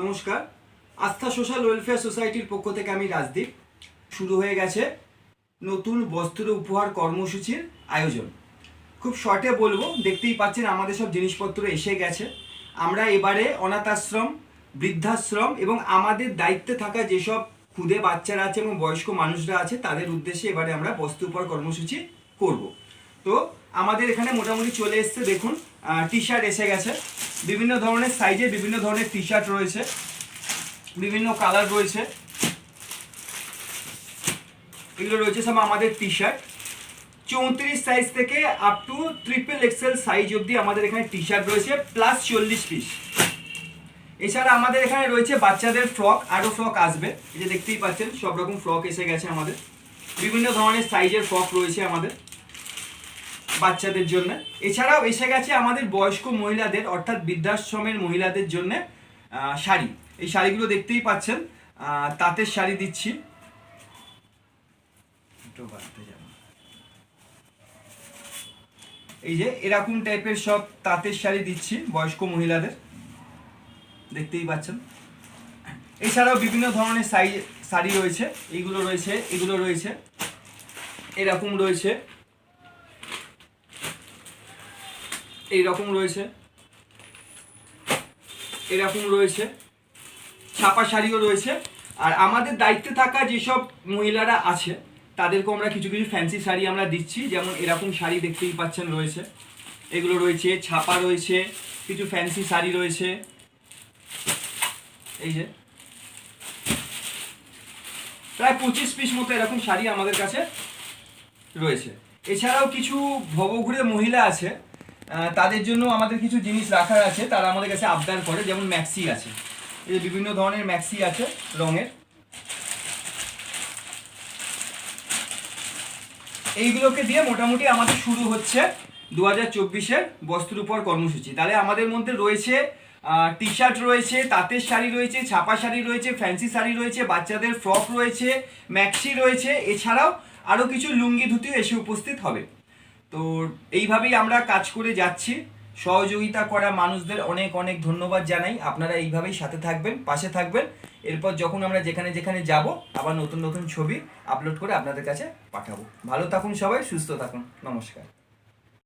নমস্কার। আস্থা social welfare সোসাইটির পক্ষ থেকে আমি রাজদীপ। শুরু হয়ে গেছে নতুন বস্ত্র উপহার কর্মসূচির আয়োজন। খুব শর্টে বলব, দেখতেই পাচ্ছেন আমাদের সব জিনিসপত্র এসে গেছে। আমরা এবারে অনাথ আশ্রম বৃদ্ধাশ্রম এবং আমাদের দায়িত্বে থাকা যেসব ক্ষুদে বাচ্চারা আছে এবং বয়স্ক মানুষরা আছে, তাদের উদ্দেশ্যে এবারে আমরা বস্ত্র উপহার কর্মসূচি করব। তো আমাদের এখানে মোটামুটি চলে এসছে, দেখুন টি শার্ট এসে গেছে। বিভিন্ন ধরনের সাইজে বিভিন্ন ধরনের টি শার্ট রয়েছে। বিভিন্ন কালার রয়েছে। এগুলো রয়েছে সব আমাদের টি শার্ট চৌত্রিশ সাইজ থেকে up to triple XL size অবধি আমাদের এখানে টি শার্ট রয়েছে প্লাস চল্লিশ পিস এছাড়া আমাদের এখানে রয়েছে বাচ্চাদের ফ্রক আরও ফ্রক আসবে। এই যে দেখতেই পাচ্ছেন সব রকম ফ্রক এসে গেছে আমাদের। বিভিন্ন ধরনের সাইজের ফ্রক রয়েছে আমাদের। বাচ্চাদের জন্য। এছাড়াও এসে গেছে আমাদের বয়স্ক মহিলাদের, অর্থাৎ বৃদ্ধাশ্রমের মহিলাদের জন্য শাড়ি। এই শাড়িগুলো দেখতেই পাচ্ছেন। তাঁতের শাড়ি দিচ্ছি। এই যে এরকম টাইপের সব তাঁতের শাড়ি দিচ্ছি বয়স্ক মহিলাদের। দেখতেই পাচ্ছেন। এছাড়াও বিভিন্ন ধরনের সাইজ শাড়ি রয়েছে। এইগুলো রয়েছে, এগুলো রয়েছে। এরকম রয়েছে। এই রকম রয়েছে। এরকম রয়েছে। ছাপা শাড়িও রয়েছে। আর আমাদের দায়িত্বে থাকা যেসব মহিলারা আছে, তাদেরকেও আমরা কিছু কিছু ফ্যান্সি শাড়ি আমরা দিচ্ছি। যেমন এরকম শাড়ি দেখতেই পাচ্ছেন রয়েছে। এগুলো রয়েছে, ছাপা রয়েছে, কিছু ফ্যান্সি শাড়ি রয়েছে। এই যে। প্রায় পঁচিশ পিস মতো এরকম শাড়ি আমাদের কাছে রয়েছে। এছাড়াও কিছু ভবঘুরে মহিলা আছে তাদের জন্য আমাদের কিছু জিনিস রাখার আছে, তারা আমাদের কাছে আবদার করে, যেমন ম্যাক্সি আছে। এই বিভিন্ন ধরনের ম্যাক্সি আছে রঙের। এইগুলোকে দিয়ে মোটামুটি আমাদের শুরু হচ্ছে দু হাজার চব্বিশের বস্ত্র উপর কর্মসূচি। তাহলে আমাদের মধ্যে রয়েছে টি শার্ট রয়েছে, তাঁতের শাড়ি রয়েছে, ছাপা শাড়ি রয়েছে ফ্যান্সি শাড়ি রয়েছে, বাচ্চাদের ফ্রক রয়েছে ম্যাক্সি রয়েছে, এছাড়াও আরও কিছু লুঙ্গি ধুতিও এসে উপস্থিত হবে। তো এইভাবেই আমরা কাজ করে যাচ্ছি। সহযোগিতা করা মানুষদের অনেক অনেক ধন্যবাদ জানাই। আপনারা এইভাবেই সাথে থাকবেন, পাশে থাকবেন। এরপর যখন আমরা যেখানে যেখানে যাব, আবার নতুন নতুন ছবি আপলোড করে আপনাদের কাছে পাঠাবো। ভালো থাকুন সবাই, সুস্থ থাকুন। নমস্কার।